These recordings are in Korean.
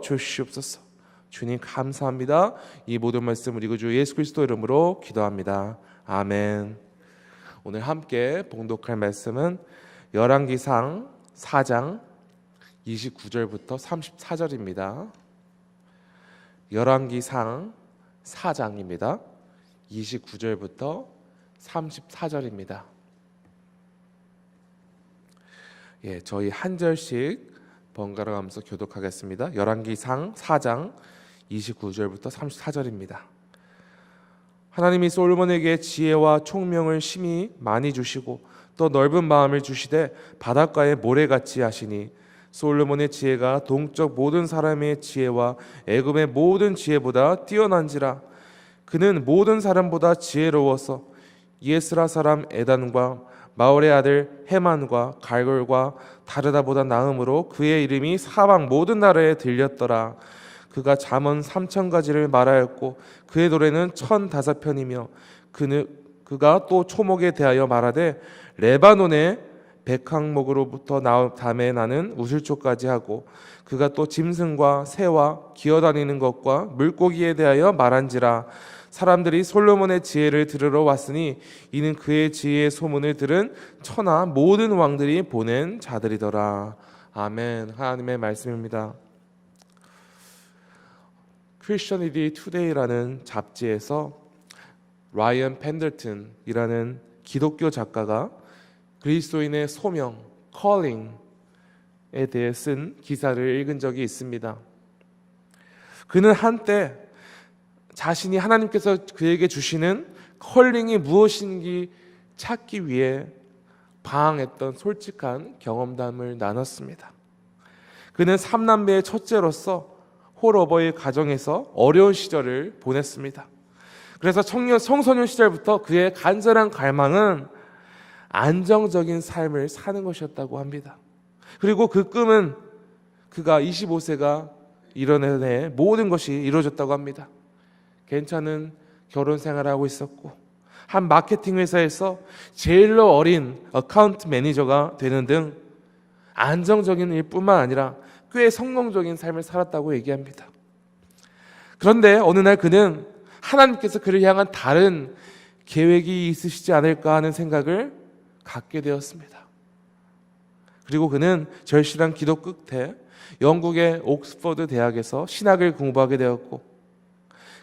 주시옵소서. 주님 감사합니다. 이 모든 말씀을 이거 주 예수 그리스도 이름으로 기도합니다. 아멘. 오늘 함께 봉독할 말씀은 열왕기상 4장 29절부터 34절입니다. 열왕기상 4장입니다. 29절부터 34절입니다. 예, 저희 한 절씩 번갈아 가면서 교독하겠습니다. 열왕기상 4장 29절부터 34절입니다. 하나님이 솔로몬에게 지혜와 총명을 심히 많이 주시고 또 넓은 마음을 주시되 바닷가의 모래같이 하시니 솔로몬의 지혜가 동쪽 모든 사람의 지혜와 애굽의 모든 지혜보다 뛰어난지라 그는 모든 사람보다 지혜로워서 예스라 사람 에단과 마을의 아들 헤만과 갈골과 다르다보다 나음으로 그의 이름이 사방 모든 나라에 들렸더라. 그가 잠언 삼천 가지를 말하였고 그의 노래는 천 다섯 편이며 그는 그가 또 초목에 대하여 말하되 레바논의 백항목으로부터 나 담에 나는 우슬초까지 하고 그가 또 짐승과 새와 기어다니는 것과 물고기에 대하여 말한지라 사람들이 솔로몬의 지혜를 들으러 왔으니 이는 그의 지혜의 소문을 들은 천하 모든 왕들이 보낸 자들이더라 아멘 하나님의 말씀입니다. 크리스천이디 투데이라는 잡지에서 라이언 펜들튼이라는 기독교 작가가 그리스도인의 소명, 컬링에 대해 쓴 기사를 읽은 적이 있습니다. 그는 한때 자신이 하나님께서 그에게 주시는 컬링이 무엇인지 찾기 위해 방황했던 솔직한 경험담을 나눴습니다. 그는 삼남매의 첫째로서 홀오버의 가정에서 어려운 시절을 보냈습니다. 그래서 청년 청소년 시절부터 그의 간절한 갈망은 안정적인 삶을 사는 것이었다고 합니다. 그리고 그 꿈은 그가 25세가 이뤄내 모든 것이 이루어졌다고 합니다. 괜찮은 결혼 생활을 하고 있었고 한 마케팅 회사에서 제일로 어린 어카운트 매니저가 되는 등 안정적인 일뿐만 아니라 꽤 성공적인 삶을 살았다고 얘기합니다. 그런데 어느 날 그는 하나님께서 그를 향한 다른 계획이 있으시지 않을까 하는 생각을 갖게 되었습니다. 그리고 그는 절실한 기도 끝에 영국의 옥스퍼드 대학에서 신학을 공부하게 되었고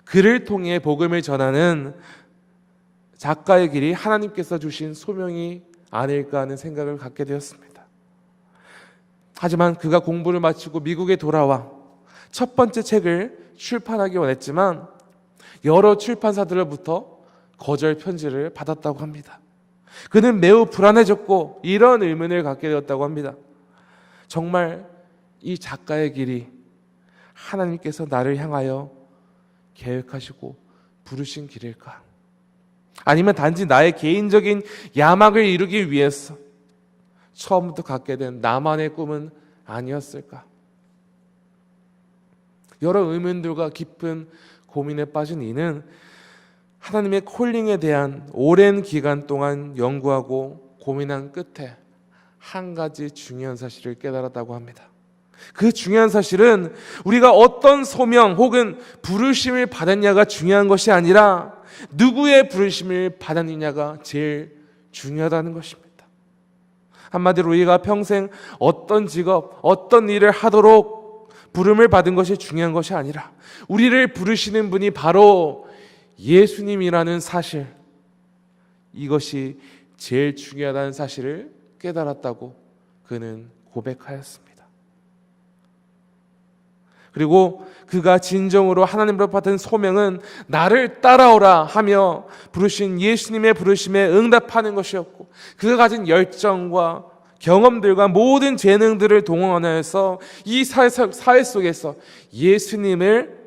그를 통해 복음을 전하는 작가의 길이 하나님께서 주신 소명이 아닐까 하는 생각을 갖게 되었습니다. 하지만 그가 공부를 마치고 미국에 돌아와 첫 번째 책을 출판하기 원했지만 여러 출판사들로부터 거절 편지를 받았다고 합니다. 그는 매우 불안해졌고 이런 의문을 갖게 되었다고 합니다. 정말 이 작가의 길이 하나님께서 나를 향하여 계획하시고 부르신 길일까? 아니면 단지 나의 개인적인 야망을 이루기 위해서 처음부터 갖게 된 나만의 꿈은 아니었을까? 여러 의문들과 깊은 고민에 빠진 이는 하나님의 콜링에 대한 오랜 기간 동안 연구하고 고민한 끝에 한 가지 중요한 사실을 깨달았다고 합니다. 그 중요한 사실은 우리가 어떤 소명 혹은 부르심을 받았냐가 중요한 것이 아니라 누구의 부르심을 받았느냐가 제일 중요하다는 것입니다. 한마디로 우리가 평생 어떤 직업, 어떤 일을 하도록 부름을 받은 것이 중요한 것이 아니라 우리를 부르시는 분이 바로 예수님이라는 사실, 이것이 제일 중요하다는 사실을 깨달았다고 그는 고백하였습니다. 그리고 그가 진정으로 하나님으로 받은 소명은 나를 따라오라 하며 부르신 예수님의 부르심에 응답하는 것이었고 그가 가진 열정과 경험들과 모든 재능들을 동원하여서 이 사회, 속에서 예수님을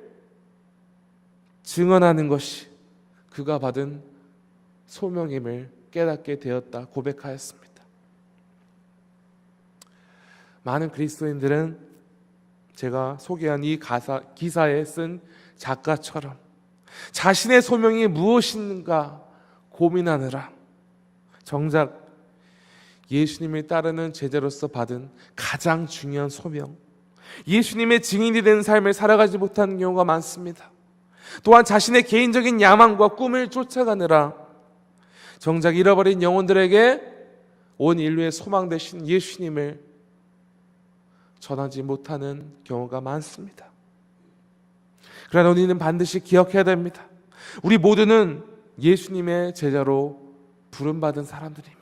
증언하는 것이 그가 받은 소명임을 깨닫게 되었다 고백하였습니다. 많은 그리스도인들은 제가 소개한 이 가사, 기사에 쓴 작가처럼 자신의 소명이 무엇인가 고민하느라 정작 예수님을 따르는 제자로서 받은 가장 중요한 소명, 예수님의 증인이 된 삶을 살아가지 못하는 경우가 많습니다. 또한 자신의 개인적인 야망과 꿈을 쫓아가느라 정작 잃어버린 영혼들에게 온 인류의 소망 되신 예수님을 전하지 못하는 경우가 많습니다. 그러나 우리는 반드시 기억해야 됩니다. 우리 모두는 예수님의 제자로 부름받은 사람들이며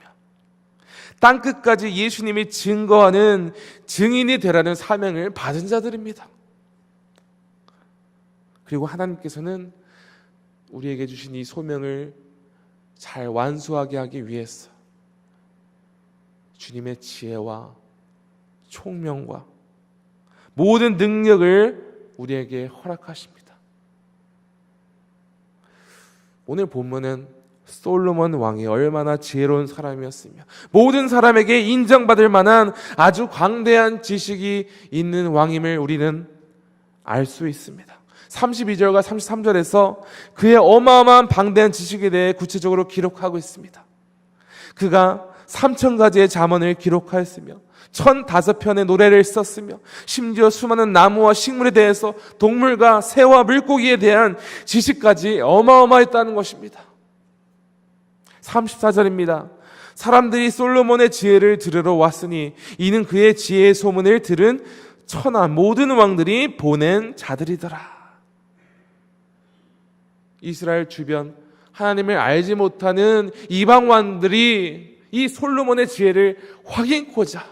땅 끝까지 예수님이 증거하는 증인이 되라는 사명을 받은 자들입니다. 그리고 하나님께서는 우리에게 주신 이 소명을 잘 완수하게 하기 위해서 주님의 지혜와 총명과 모든 능력을 우리에게 허락하십니다. 오늘 본문은 솔로몬 왕이 얼마나 지혜로운 사람이었으며 모든 사람에게 인정받을 만한 아주 광대한 지식이 있는 왕임을 우리는 알 수 있습니다. 32절과 33절에서 그의 어마어마한 방대한 지식에 대해 구체적으로 기록하고 있습니다. 그가 3천 가지의 잠언을 기록하였으며 1005편의 노래를 썼으며 심지어 수많은 나무와 식물에 대해서 동물과 새와 물고기에 대한 지식까지 어마어마했다는 것입니다. 34절입니다. 사람들이 솔로몬의 지혜를 들으러 왔으니 이는 그의 지혜의 소문을 들은 천하 모든 왕들이 보낸 자들이더라. 이스라엘 주변 하나님을 알지 못하는 이방 왕들이 이 솔로몬의 지혜를 확인코자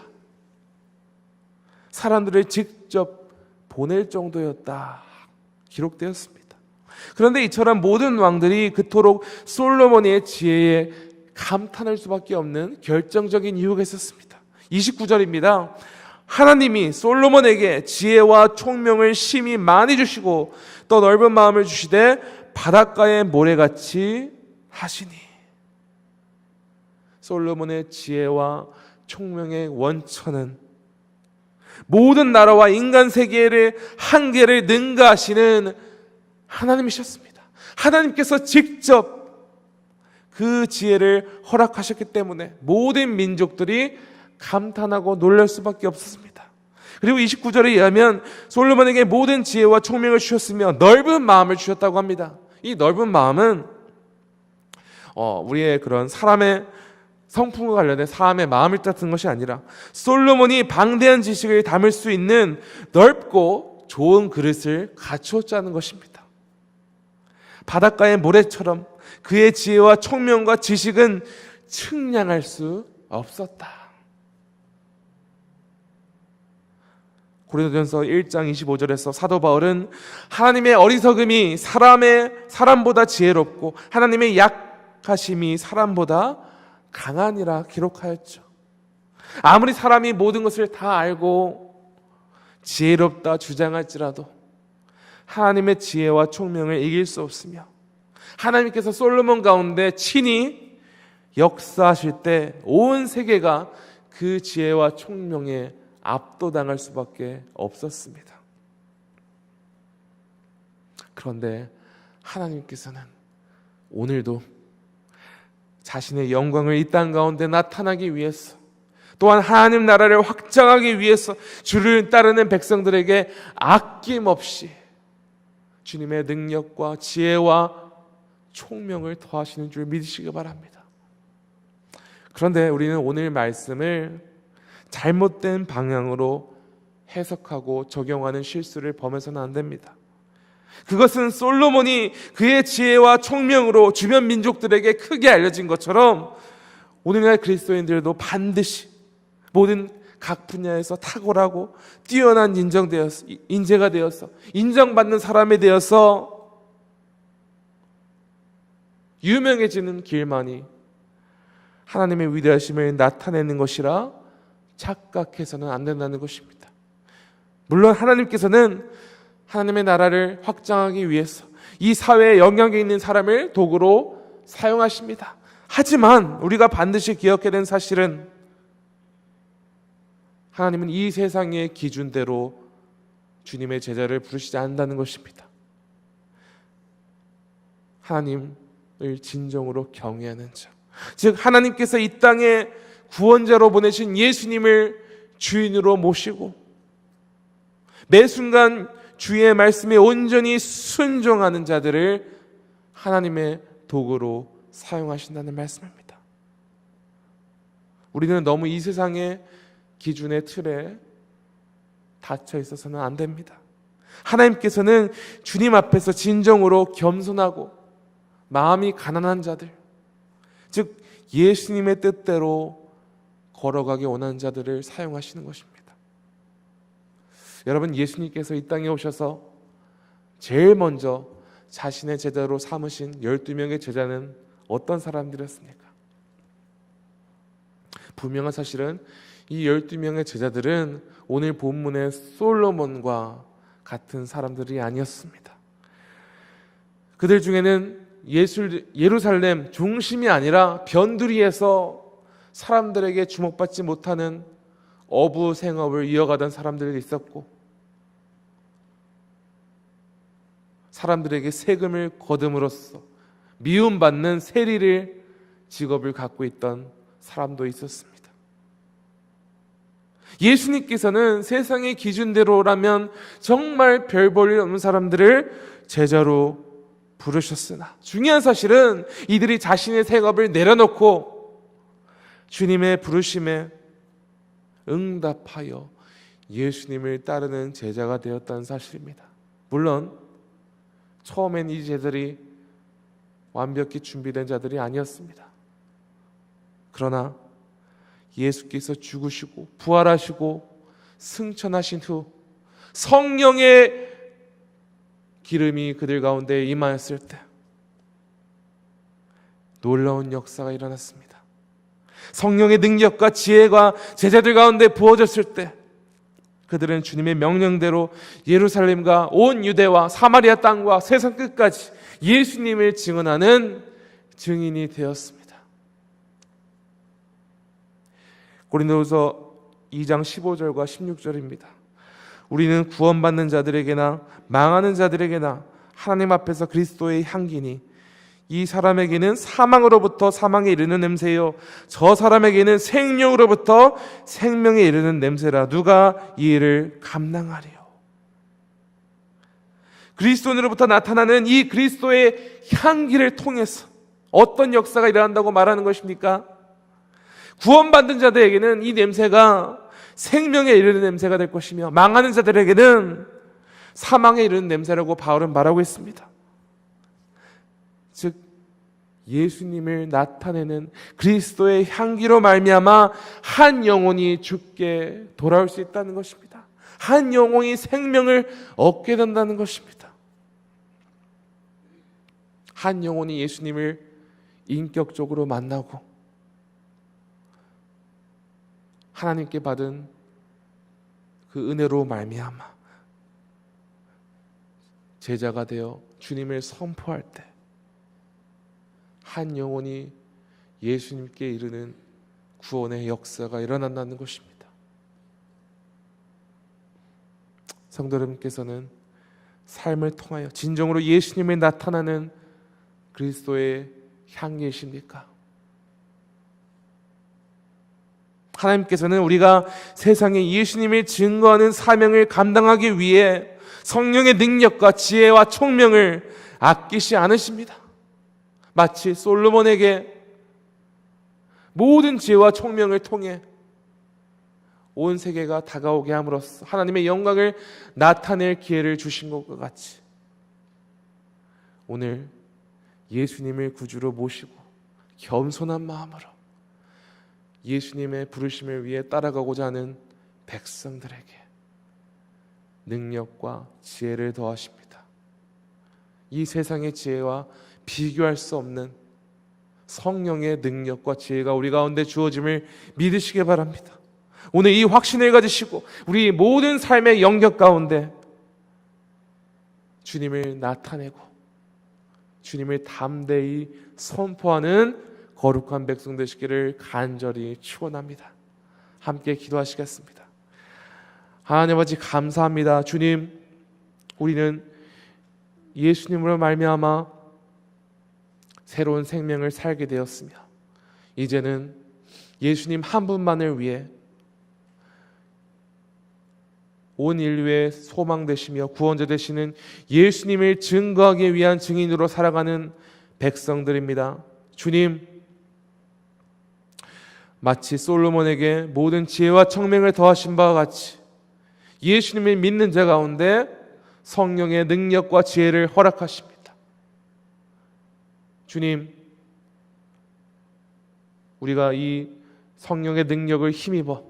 사람들을 직접 보낼 정도였다 기록되었습니다. 그런데 이처럼 모든 왕들이 그토록 솔로몬의 지혜에 감탄할 수밖에 없는 결정적인 이유가 있었습니다. 29절입니다. 하나님이 솔로몬에게 지혜와 총명을 심히 많이 주시고 또 넓은 마음을 주시되 바닷가의 모래같이 하시니 솔로몬의 지혜와 총명의 원천은 모든 나라와 인간 세계를 한계를 능가하시는 하나님이셨습니다. 하나님께서 직접 그 지혜를 허락하셨기 때문에 모든 민족들이 감탄하고 놀랄 수밖에 없었습니다. 그리고 29절에 의하면 솔로몬에게 모든 지혜와 총명을 주셨으며 넓은 마음을 주셨다고 합니다. 이 넓은 마음은 어, 우리의 그런 사람의 성품과 관련된 사람의 마음을 뜻하는 것이 아니라 솔로몬이 방대한 지식을 담을 수 있는 넓고 좋은 그릇을 갖추었자는 것입니다. 바닷가의 모래처럼 그의 지혜와 총명과 지식은 측량할 수 없었다. 고린도전서 1장 25절에서 사도 바울은 하나님의 어리석음이 사람의 사람보다 지혜롭고 하나님의 약하심이 사람보다 강하니라 기록하였죠. 아무리 사람이 모든 것을 다 알고 지혜롭다 주장할지라도 하나님의 지혜와 총명을 이길 수 없으며 하나님께서 솔로몬 가운데 친히 역사하실 때 온 세계가 그 지혜와 총명에 압도당할 수밖에 없었습니다. 그런데 하나님께서는 오늘도 자신의 영광을 이 땅 가운데 나타나기 위해서 또한 하나님 나라를 확장하기 위해서 주를 따르는 백성들에게 아낌없이 주님의 능력과 지혜와 총명을 더하시는 줄 믿으시기 바랍니다. 그런데 우리는 오늘 말씀을 잘못된 방향으로 해석하고 적용하는 실수를 범해서는 안 됩니다. 그것은 솔로몬이 그의 지혜와 총명으로 주변 민족들에게 크게 알려진 것처럼 오늘날 그리스도인들도 반드시 모든 각 분야에서 탁월하고 뛰어난 인정되어서 인재가 되어서 인정받는 사람이 되어서 유명해지는 길만이 하나님의 위대하심을 나타내는 것이라 착각해서는 안 된다는 것입니다. 물론 하나님께서는 하나님의 나라를 확장하기 위해서 이 사회에 영향이 있는 사람을 도구로 사용하십니다. 하지만 우리가 반드시 기억해야 되는 사실은 하나님은 이 세상의 기준대로 주님의 제자를 부르시지 않는다는 것입니다. 하나님을 진정으로 경외하는 자. 즉, 하나님께서 이 땅에 구원자로 보내신 예수님을 주인으로 모시고 매 순간 주의 말씀에 온전히 순종하는 자들을 하나님의 도구로 사용하신다는 말씀입니다. 우리는 너무 이 세상의 기준의 틀에 닫혀 있어서는 안 됩니다. 하나님께서는 주님 앞에서 진정으로 겸손하고 마음이 가난한 자들, 즉 예수님의 뜻대로 걸어가기 원하는 자들을 사용하시는 것입니다. 여러분 예수님께서 이 땅에 오셔서 제일 먼저 자신의 제자로 삼으신 12명의 제자는 어떤 사람들이었습니까? 분명한 사실은 이 12명의 제자들은 오늘 본문의 솔로몬과 같은 사람들이 아니었습니다. 그들 중에는 예술, 예루살렘 중심이 아니라 변두리에서 사람들에게 주목받지 못하는 어부 생업을 이어가던 사람들이 있었고 사람들에게 세금을 거둠으로써 미움받는 세리를 직업을 갖고 있던 사람도 있었습니다. 예수님께서는 세상의 기준대로라면 정말 별 볼일 없는 사람들을 제자로 부르셨으나 중요한 사실은 이들이 자신의 생업을 내려놓고 주님의 부르심에 응답하여 예수님을 따르는 제자가 되었다는 사실입니다. 물론 처음엔 이 제자들이 완벽히 준비된 자들이 아니었습니다. 그러나 예수께서 죽으시고 부활하시고 승천하신 후 성령의 기름이 그들 가운데 임하였을 때 놀라운 역사가 일어났습니다. 성령의 능력과 지혜가 제자들 가운데 부어졌을 때 그들은 주님의 명령대로 예루살렘과 온 유대와 사마리아 땅과 세상 끝까지 예수님을 증언하는 증인이 되었습니다. 고린도서 2장 15절과 16절입니다. 우리는 구원받는 자들에게나 망하는 자들에게나 하나님 앞에서 그리스도의 향기니 이 사람에게는 사망으로부터 사망에 이르는 냄새요 저 사람에게는 생명으로부터 생명에 이르는 냄새라 누가 이 일을 감당하리요 그리스도인으로부터 나타나는 이 그리스도의 향기를 통해서 어떤 역사가 일어난다고 말하는 것입니까? 구원받는 자들에게는 이 냄새가 생명에 이르는 냄새가 될 것이며 망하는 자들에게는 사망에 이르는 냄새라고 바울은 말하고 있습니다. 즉 예수님을 나타내는 그리스도의 향기로 말미암아 한 영혼이 죽게 돌아올 수 있다는 것입니다. 한 영혼이 생명을 얻게 된다는 것입니다. 한 영혼이 예수님을 인격적으로 만나고 하나님께 받은 그 은혜로 말미암아 제자가 되어 주님을 선포할 때 한 영혼이 예수님께 이르는 구원의 역사가 일어난다는 것입니다. 성도 여러분께서는 삶을 통하여 진정으로 예수님이 나타나는 그리스도의 향기이십니까? 하나님께서는 우리가 세상에 예수님을 증거하는 사명을 감당하기 위해 성령의 능력과 지혜와 총명을 아끼시 않으십니다. 마치 솔로몬에게 모든 지혜와 총명을 통해 온 세계가 다가오게 함으로써 하나님의 영광을 나타낼 기회를 주신 것과 같이 오늘 예수님을 구주로 모시고 겸손한 마음으로 예수님의 부르심을 위해 따라가고자 하는 백성들에게 능력과 지혜를 더하십니다. 이 세상의 지혜와 비교할 수 없는 성령의 능력과 지혜가 우리 가운데 주어짐을 믿으시기 바랍니다. 오늘 이 확신을 가지시고 우리 모든 삶의 영역 가운데 주님을 나타내고 주님을 담대히 선포하는 거룩한 백성 되시기를 간절히 축원합니다. 함께 기도하시겠습니다. 하나님 아버지 감사합니다. 주님, 우리는 예수님으로 말미암아 새로운 생명을 살게 되었으며 이제는 예수님 한 분만을 위해 온 인류의 소망 되시며 구원자 되시는 예수님을 증거하기 위한 증인으로 살아가는 백성들입니다. 주님, 마치 솔로몬에게 모든 지혜와 청명을 더하신 바와 같이 예수님을 믿는 자 가운데 성령의 능력과 지혜를 허락하십니다. 주님, 우리가 이 성령의 능력을 힘입어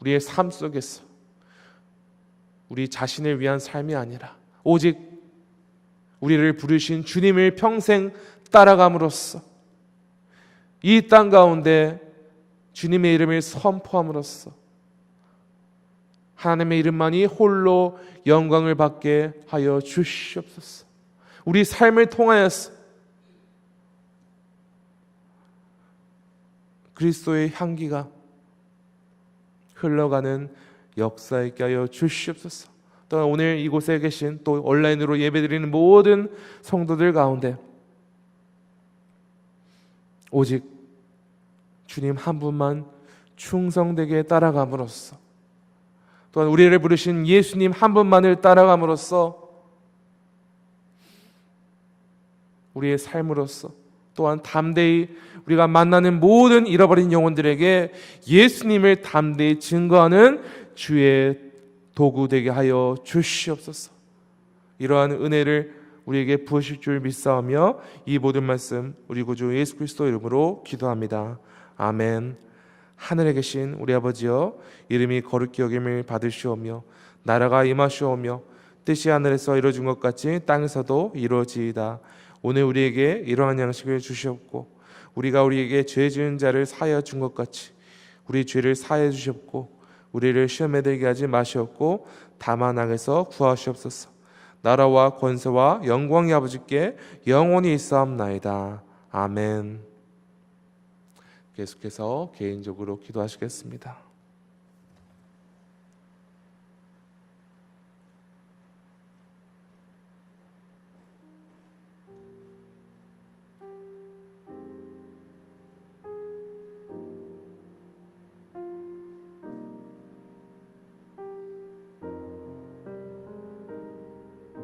우리의 삶 속에서 우리 자신을 위한 삶이 아니라 오직 우리를 부르신 주님을 평생 따라감으로써 이 땅 가운데 주님의 이름을 선포함으로써 하나님의 이름만이 홀로 영광을 받게 하여 주시옵소서. 우리 삶을 통하여서 그리스도의 향기가 흘러가는 역사 있게 하여 주시옵소서. 또한 오늘 이곳에 계신 또 온라인으로 예배드리는 모든 성도들 가운데 오직 주님 한 분만 충성되게 따라감으로써 또한 우리를 부르신 예수님 한 분만을 따라감으로써 우리의 삶으로서 또한 담대히 우리가 만나는 모든 잃어버린 영혼들에게 예수님을 담대히 증거하는 주의 도구 되게 하여 주시옵소서. 이러한 은혜를 우리에게 부으실 줄 믿사오며 이 모든 말씀 우리 구주 예수 그리스도 이름으로 기도합니다. 아멘. 하늘에 계신 우리 아버지여 이름이 거룩히 여김을 받으시오며 나라가 임하시오며 뜻이 하늘에서 이루어진 것 같이 땅에서도 이루어지이다. 오늘 우리에게 이러한 양식을 주시옵고 우리가 우리에게 죄 지은 자를 사하여 준 것 같이 우리 죄를 사하여 주시옵고 우리를 시험에 들게 하지 마시옵고 다만 악에서 구하시옵소서. 나라와 권세와 영광이 아버지께 영원히 있사옵나이다. 아멘. 계속해서 개인적으로 기도하시겠습니다.